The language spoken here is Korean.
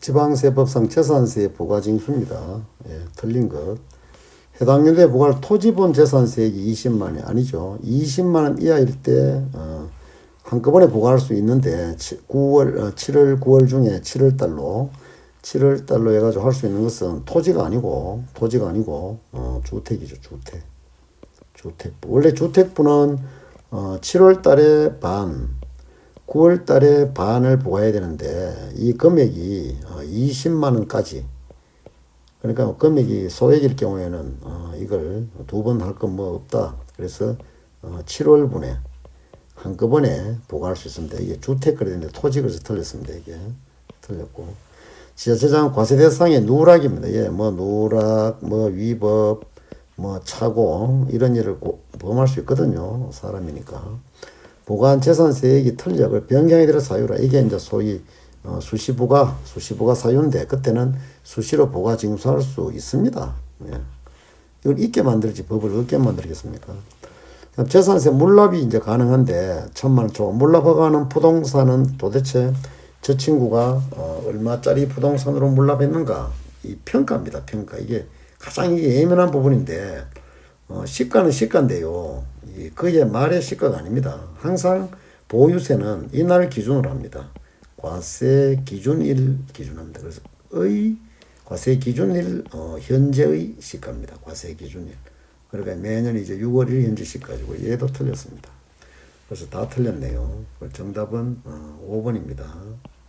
지방세법상 재산세 부과징수입니다. 예, 틀린 것. 해당 연도에 부과할 토지본 재산세액이 20만 원 아니죠. 20만 원 이하일 때 어, 한꺼번에 부과할 수 있는데 9월 어, 7월 9월 중에 7월 달로 7월 달로 해가지고 할 수 있는 것은 토지가 아니고 토지가 아니고 어, 주택이죠 주택 주택부 원래 주택부는 어, 7월 달에 반 9월 달에 반을 부과해야 되는데 이 금액이 어, 20만 원까지 그러니까 금액이 소액일 경우에는 어, 이걸 두 번 할 건 뭐 없다. 그래서 어, 7월 분에 한꺼번에 부과할 수 있습니다. 이게 주택 그랬는데 토지 그래서 틀렸습니다. 이게 틀렸고 지자체장 과세 대상의 누락입니다. 예, 뭐 누락, 뭐 위법, 뭐 차고 이런 일을 고, 범할 수 있거든요. 사람이니까 보관 재산 세액이 틀력을 변경에 들어 사유라 이게 이제 소위 어, 수시부가 수시부가 사유인데 그때는 수시로 부가 징수할 수 있습니다. 예. 이걸 있게 만들지 법을 없게 만들겠습니까? 재산세 물납이 이제 가능한데 천만 원 초과 물납 허가하는 부동산은 도대체 저 친구가 어, 얼마짜리 부동산으로 물납했는가 이 평가입니다. 평가 이게 가장 예민한 부분인데 어, 시가는 시가인데요. 이 그의 말의 시가가 아닙니다. 항상 보유세는 이날 기준으로 합니다. 과세 기준일 기준합니다. 그래서 의 과세 기준일 어, 현재의 시가입니다. 과세 기준일. 그러니까 매년 이제 6월 1일 현재 시가지고 얘도 틀렸습니다. 그래서 다 틀렸네요. 정답은 어, 5번입니다.